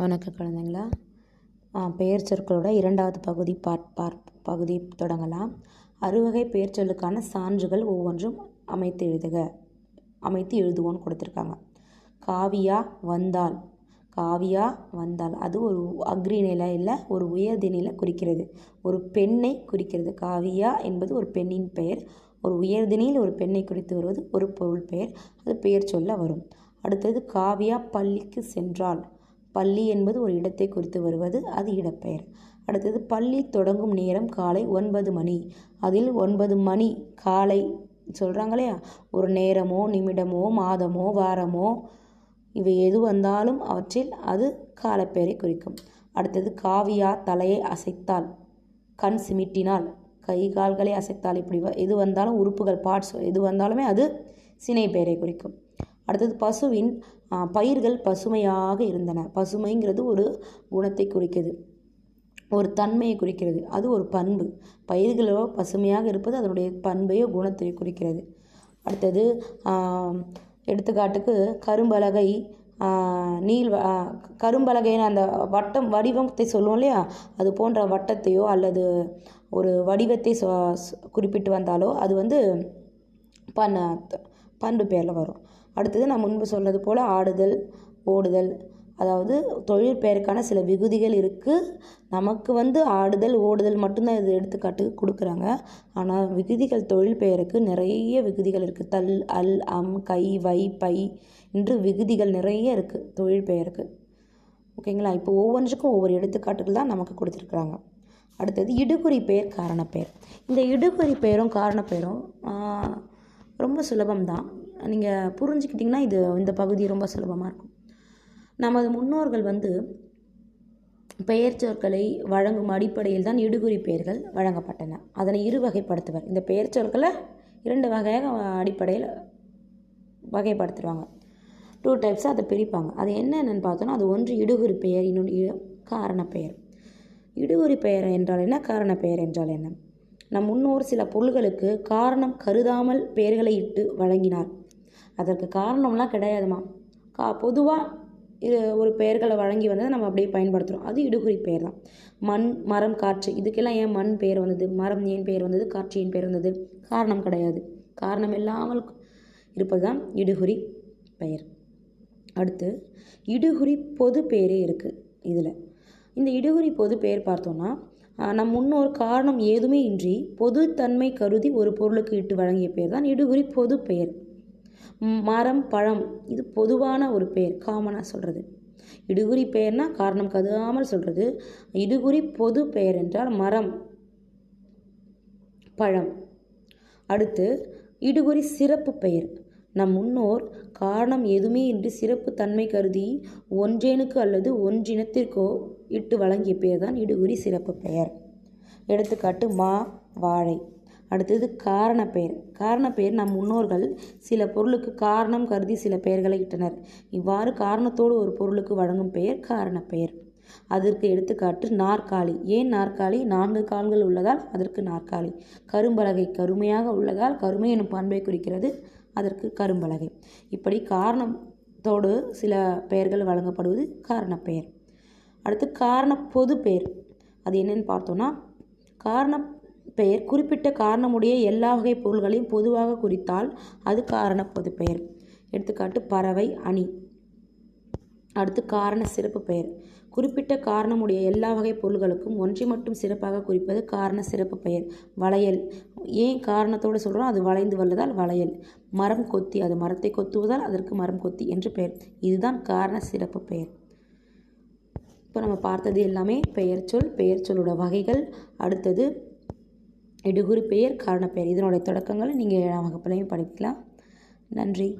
வணக்கம் குழந்தைங்களா. பெயர் சொற்களோட இரண்டாவது பகுதி பார்ட் பார்ட் பகுதி தொடங்கலாம். அறுவகை பெயர் சொல்லுக்கான சான்றுகள் ஒவ்வொன்றும் அமைத்து எழுதுக. அமைத்து எழுதுவோன்னு கொடுத்துருக்காங்க. காவியா வந்தால் காவியா வந்தால். அது ஒரு அக்ரி நிலையில் ஒரு உயர்தி நிலை குறிக்கிறது. ஒரு பெண்ணை குறிக்கிறது. காவியா என்பது ஒரு பெண்ணின் பெயர். ஒரு உயர்தினியில் ஒரு பெண்ணை குறித்து வருவது ஒரு பொருள் பெயர். அது பெயர் சொல்ல வரும். அடுத்தது காவியா பள்ளிக்கு சென்றால் பள்ளி என்பது ஒரு இடத்தை குறித்து வருவது அது இடப்பெயர். அடுத்தது பள்ளி தொடங்கும் நேரம் காலை ஒன்பது மணி. அதில் ஒன்பது மணி காலை சொல்கிறாங்க இல்லையா ஒரு நேரமோ நிமிடமோ மாதமோ வாரமோ இவை எது வந்தாலும் அவற்றில் அது காலப்பெயரை குறிக்கும். அடுத்தது காவியா தலையை அசைத்தால் கண் சிமிட்டினால் கை கால்களை அசைத்தால் இப்படி எது வந்தாலும் உறுப்புகள் பார்ட்ஸ் எது வந்தாலுமே அது சினை பெயரை குறிக்கும். அடுத்தது பசுவின் பயிர்கள் பசுமையாக இருந்தன. பசுமைங்கிறது ஒரு குணத்தை குறிக்கிறது ஒரு தன்மையை குறிக்கிறது அது ஒரு பண்பு. பயிர்களோ பசுமையாக இருப்பது அதனுடைய பண்பையோ குணத்தையோ குறிக்கிறது. அடுத்தது எடுத்துக்காட்டுக்கு கரும்பலகை நீள் கரும்பலகைன்னு அந்த வட்டம் வடிவத்தை சொல்லுவோம் இல்லையா? அது போன்ற வட்டத்தையோ அல்லது ஒரு வடிவத்தை குறிப்பிட்டு வந்தாலோ அது வந்து பண பண்பு பேரில் வரும். அடுத்தது நான் முன்பு சொன்னது போல் ஆடுதல் ஓடுதல். அதாவது தொழில் பெயருக்கான சில விகுதிகள் இருக்குது நமக்கு வந்து ஆடுதல் ஓடுதல் மட்டும்தான் இது எடுத்துக்காட்டு கொடுக்குறாங்க. ஆனால் விகுதிகள் தொழில் பெயருக்கு நிறைய விகுதிகள் இருக்குது தல் அல் அம் கை வை பை என்று விகுதிகள் நிறைய இருக்குது தொழில் பெயருக்கு. ஓகேங்களா? இப்போ ஒவ்வொன்றுக்கும் ஒவ்வொரு எடுத்துக்காட்டுகள் தான் நமக்கு கொடுத்துருக்குறாங்க. அடுத்தது இடுகுறி பெயர் காரணப்பெயர். இந்த இடுகுறி பெயரும் காரணப்பெயரும் ரொம்ப சுலபம்தான். நீங்கள் புரிஞ்சுக்கிட்டிங்கன்னா இது இந்த பகுதி ரொம்ப சுலபமாக இருக்கும். நமது முன்னோர்கள் வந்து பெயர் சொற்களை வழங்கும் அடிப்படையில் தான் இடுகுறி பெயர்கள் வழங்கப்பட்டன. அதனை இரு வகைப்படுத்துவர். இந்த பெயர் சொற்களை இரண்டு வகையாக அடிப்படையில் வகைப்படுத்துவாங்க. டூ டைப்ஸாக அதை பிரிப்பாங்க. அது என்னென்னு பார்த்தோன்னா அது ஒன்று இடுகுறி பெயர் இன்னொன்று காரண பெயர். இடுகுறி பெயர் என்றால் என்ன? காரண பெயர் என்றால் என்ன? நம் முன்னோர் சில பொருள்களுக்கு காரணம் கருதாமல் பெயர்களை இட்டு வழங்கினார். அதற்கு காரணம்லாம் கிடையாதுமா கா பொதுவாக இது ஒரு பெயர்களை வழங்கி வந்ததை நம்ம அப்படியே பயன்படுத்துகிறோம் அது இடுகுறி பெயர் தான். மண் மரம் காற்று. இதுக்கெல்லாம் ஏன் மண் பெயர் வந்தது? மரம் ஏன் பெயர் வந்தது? காற்று ஏன் பெயர் வந்தது? காரணம் கிடையாது. காரணம் இல்லாமல் இருப்பது தான் இடுகுறி பெயர். அடுத்து இடுகுறி பொது பெயரே இருக்குது இதில். இந்த இடுகுறி பொது பெயர் பார்த்தோன்னா நம் முன்னோர் காரணம் ஏதுமே இன்றி பொதுத்தன்மை கருதி ஒரு பொருளுக்கு இட்டு வழங்கிய பெயர் தான் இடுகுறி பொது பெயர். மரம் பழம். இது பொதுவான ஒரு பெயர். காமனாக சொல்கிறது இடுகுறி பெயர்னா காரணம் கருதாமல் சொல்கிறது இடுகுறி பொது பெயர் என்றால் மரம் பழம். அடுத்து இடுகுறி சிறப்பு பெயர். நம் முன்னோர் காரணம் எதுவுமே இன்றி சிறப்பு தன்மை கருதி ஒன்றேனுக்கு அல்லது ஒன்றினத்திற்கோ இட்டு வழங்கிய பெயர் தான் இடுகுறி சிறப்பு பெயர். எடுத்துக்காட்டு மா வாழை. அடுத்தது காரண பெயர் காரண பெயர் நம் முன்னோர்கள் சில பொருளுக்கு காரணம் கருதி சில பெயர்களை இட்டனர். இவ்வாறு காரணத்தோடு ஒரு பொருளுக்கு வழங்கும் பெயர் காரண பெயர் அதற்கு எடுத்துக்காட்டு நாற்காலி. ஏன் நாற்காலி? நான்கு கால்கள் உள்ளதால் அதற்கு நாற்காலி. கரும்பலகை கருமையாக உள்ளதால் கருமை எனும் பண்பை குறிக்கிறது அதற்கு கரும்பலகை. இப்படி காரணத்தோடு சில பெயர்கள் வழங்கப்படுவது காரணப்பெயர். அடுத்து காரண பொது பெயர். அது என்னன்னு பார்த்தோன்னா காரண பெயர். குறிப்பிட்ட காரணமுடைய எல்லா வகை பொருள்களையும் பொதுவாக குறித்தால் அது காரண பொது பெயர். எடுத்துக்காட்டு பறவை அணி. அடுத்து காரண சிறப்பு பெயர். குறிப்பிட்ட காரணமுடைய எல்லா வகை பொருள்களுக்கும் ஒன்றை மட்டும் சிறப்பாக குறிப்பது காரண சிறப்பு பெயர். வளையல். ஏன் காரணத்தோடு சொல்கிறோம் அது வளைந்து வல்லதால் வளையல். மரம் கொத்தி அது மரத்தை கொத்துவதால் அதற்கு மரம் கொத்தி என்று பெயர். இதுதான் காரண சிறப்பு பெயர். இப்போ நம்ம பார்த்தது எல்லாமே பெயர் சொல் பெயர் சொல்லோட வகைகள். அடுத்தது இடுகுறி பெயர் காரணப்பெயர் இதனுடைய தொடக்கங்களை நீங்கள் ஏழாம் வகுப்புலையும் படிக்கலாம். நன்றி.